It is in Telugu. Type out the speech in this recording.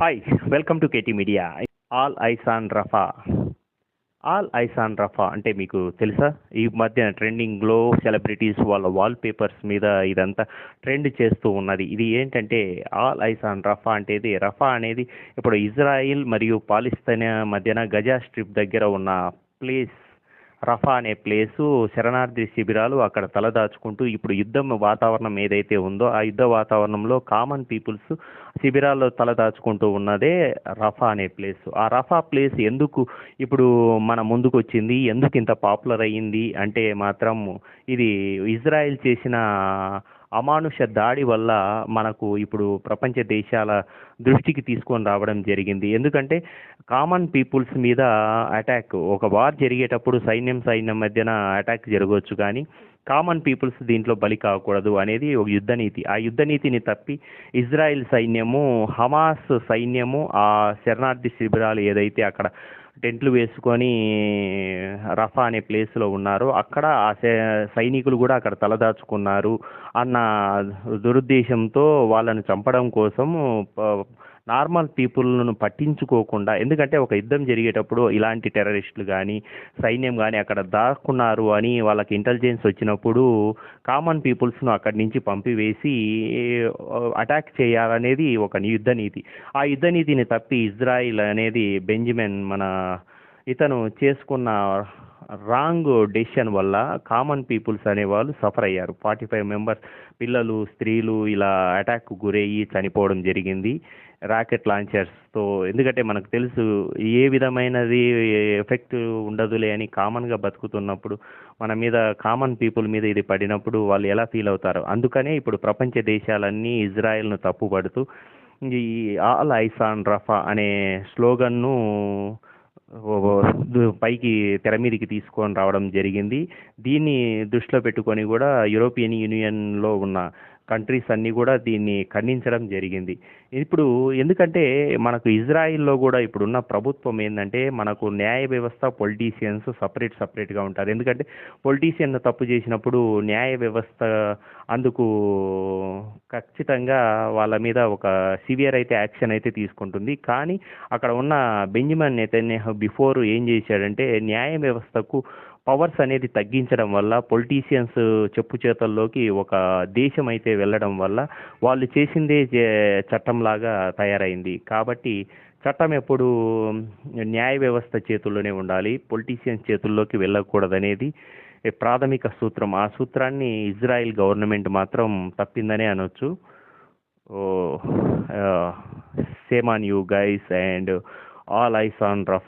Hi welcome to KT media all eyes on Rafah all eyes on Rafah అంటే మీకు తెలుసా? ఈ మధ్య ట్రెండింగ్లో సెలబ్రిటీస్ వాళ్ళ వాల్ పేపర్స్ మీద ఇదంతా ట్రెండ్ చేస్తూ ఉన్నది. ఇది ఏంటంటే ఆల్ ఐస్ ఆన్ రఫా అంటే ఇది రఫా అనేది ఇప్పుడు ఇజ్రాయిల్ మరియు పాలిస్తీన్ మధ్యన గజా స్ట్రిప్ దగ్గర ఉన్న ప్లేస్ రఫా అనే ప్లేసు శరణార్థి శిబిరాలు అక్కడ తలదాచుకుంటూ ఇప్పుడు యుద్ధం వాతావరణం ఏదైతే ఉందో ఆ యుద్ధ వాతావరణంలో కామన్ పీపుల్స్ శిబిరాల్లో తలదాచుకుంటూ ఉన్నదే రఫా అనే ప్లేస్. ఆ రఫా ప్లేస్ ఎందుకు ఇప్పుడు మన ముందుకు వచ్చింది? ఎందుకు ఇంత పాపులర్ అయ్యింది? అంటే మాత్రం ఇది ఇజ్రాయెల్ చేసిన అమానుష దాడి వల్ల మనకు ఇప్పుడు ప్రపంచ దేశాల దృష్టికి తీసుకొని రావడం జరిగింది. ఎందుకంటే కామన్ పీపుల్స్ మీద అటాక్ ఒక వార్ జరిగేటప్పుడు సైన్యం సైన్యం మధ్యన అటాక్ జరగవచ్చు కానీ కామన్ పీపుల్స్ దీంట్లో బలి కాకూడదు అనేది ఒక యుద్ధ నీతి ఆ యుద్ధ నీతిని తప్పి ఇజ్రాయెల్ సైన్యము హమాస్ సైన్యము ఆ శరణార్థి శిబిరాలు ఏదైతే అక్కడ టెంట్లు వేసుకొని రఫా అనే ప్లేస్లో ఉన్నారు. అక్కడ ఆ సై- సైనికులు కూడా అక్కడ తలదాచుకున్నారు. అన్న దురుద్దేశంతో వాళ్ళను చంపడం కోసం నార్మల్ పీపుల్ను పట్టించుకోకుండా ఎందుకంటే ఒక యుద్ధం జరిగేటప్పుడు ఇలాంటి టెర్రరిస్టులు కానీ సైన్యం కానీ అక్కడ దాక్కున్నారు అని వాళ్ళకి ఇంటెలిజెన్స్ వచ్చినప్పుడు కామన్ పీపుల్స్ను అక్కడి నుంచి పంపివేసి అటాక్ చేయాలనేది ఒక యుద్ధ నీతి. ఆ యుద్ధ నీతిని తప్పి ఇజ్రాయిల్ అనేది బెంజమిన్ మన ఇతను చేసుకున్న రాంగ్ డెసిషన్ వల్ల కామన్ పీపుల్స్ అనేవాళ్ళు సఫర్ అయ్యారు. ఫార్టీ ఫైవ్ మెంబర్స్ పిల్లలు స్త్రీలు ఇలా అటాక్ గురయ్యి చనిపోవడం జరిగింది. రాకెట్ లాంచర్స్తో ఎందుకంటే మనకు తెలుసు ఏ విధమైనది ఎఫెక్ట్ ఉండదులే అని కామన్గా బతుకుతున్నప్పుడు మన మీద కామన్ పీపుల్ మీద ఇది పడినప్పుడు వాళ్ళు ఎలా ఫీల్ అవుతారు. అందుకనే ఇప్పుడు ప్రపంచ దేశాలన్నీ ఇజ్రాయెల్ను తప్పుపడుతూ ఈ ఆల్ ఐసాన్ రఫా అనే స్లోగన్ను పైకి తెర మీదకి తీసుకొని రావడం జరిగింది. దీన్ని దృష్టిలో పెట్టుకొని కూడా యూరోపియన్ యూనియన్లో ఉన్న కంట్రీస్ అన్నీ కూడా దీన్ని ఖండించడం జరిగింది. ఇప్పుడు ఎందుకంటే మనకు ఇజ్రాయిల్లో కూడా ఇప్పుడున్న ప్రభుత్వం ఏంటంటే మనకు న్యాయ వ్యవస్థ పొలిటీషియన్స్ సపరేట్ సపరేట్గా ఉంటారు. ఎందుకంటే పొలిటీషియన్ తప్పు చేసినప్పుడు న్యాయ వ్యవస్థ అందుకు ఖచ్చితంగా వాళ్ళ మీద ఒక సివియర్ అయితే యాక్షన్ అయితే తీసుకుంటుంది. కానీ అక్కడ ఉన్న బెంజమిన్ నేతన్యాహు బిఫోర్ ఏం చేశాడంటే న్యాయ వ్యవస్థకు పవర్స్ అనేది తగ్గించడం వల్ల పొలిటీషియన్స్ చెప్పు చేతల్లోకి ఒక దేశం అయితే వెళ్ళడం వల్ల వాళ్ళు చేసిందే చే- చట్టంలాగా తయారైంది. కాబట్టి చట్టం ఎప్పుడు న్యాయ వ్యవస్థ చేతుల్లోనే ఉండాలి. పొలిటీషియన్స్ చేతుల్లోకి వెళ్ళకూడదనేది ప్రాథమిక సూత్రం. ఆ సూత్రాన్ని ఇజ్రాయెల్ గవర్నమెంట్ మాత్రం తప్పిందనే అనొచ్చు. Shame on you guys and all eyes on Rafah.